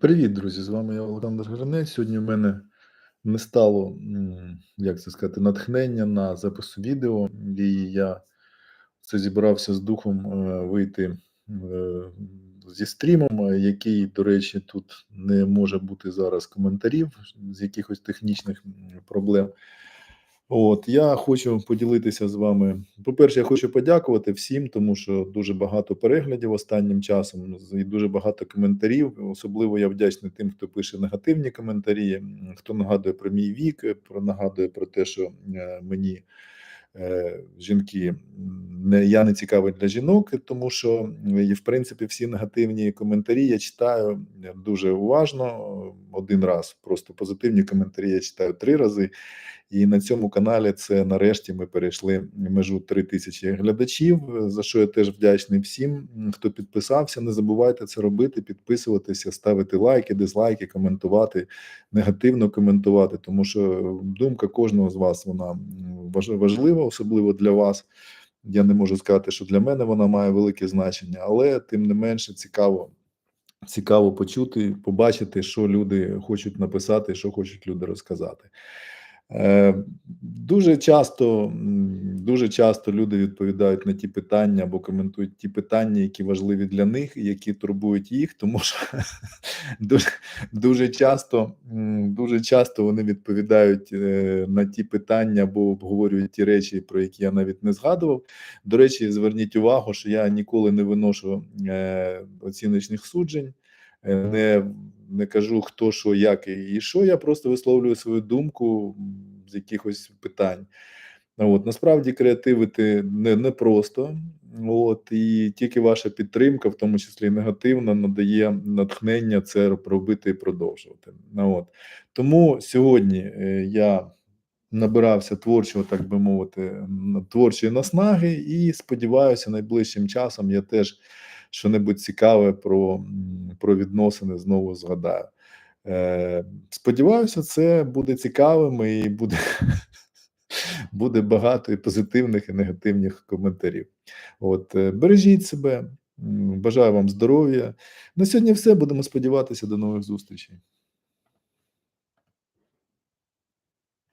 Привіт, друзі! З вами я Олександр Гранець. Сьогодні в мене не стало, як це сказати, натхнення на запис відео, і я це зібрався з духом е, вийти е, зі стрімом, е, який, до речі, тут не може бути зараз коментарів з якихось технічних проблем. От я хочу поділитися з вами. По-перше, я хочу подякувати всім, тому що дуже багато переглядів останнім часом і дуже багато коментарів. Особливо я вдячний тим, хто пише негативні коментарі, хто нагадує про мій вік, про нагадує про те, що е, мені е, жінки не я не цікавий для жінок, тому що і в принципі всі негативні коментарі я читаю дуже уважно. Один раз просто позитивні коментарі я читаю три рази. І на цьому каналі це нарешті ми перейшли межу 3 тисячі глядачів. За що я теж вдячний всім, хто підписався. Не забувайте це робити, підписуватися, ставити лайки, дизлайки, коментувати, негативно коментувати, тому що думка кожного з вас вона важ- важлива, особливо для вас. Я не можу сказати, що для мене вона має велике значення, але тим не менше цікаво. Цікаво почути, побачити, що люди хочуть написати, що хочуть люди розказати. Е, Дуже часто, дуже часто люди відповідають на ті питання або коментують ті питання, які важливі для них, які турбують їх, тому що дуже, дуже часто, дуже часто вони відповідають е, на ті питання або обговорюють ті речі, про які я навіть не згадував. До речі, зверніть увагу, що я ніколи не виношу е, оціночних суджень, не, не кажу хто, що, як і що. Я просто висловлюю свою думку з якихось питань. От насправді креативити не, не просто. От і тільки ваша підтримка, в тому числі негативна, надає натхнення це робити і продовжувати. От тому сьогодні е, я набирався творчого, так би мовити, творчої наснаги, і сподіваюся, найближчим часом я теж що-небудь цікаве про, про відносини знову згадаю. Е, сподіваюся, це буде цікавим і буде, буде багато і позитивних, і негативних коментарів. От, е, бережіть себе, бажаю вам здоров'я. На сьогодні все. Будемо сподіватися до нових зустрічей.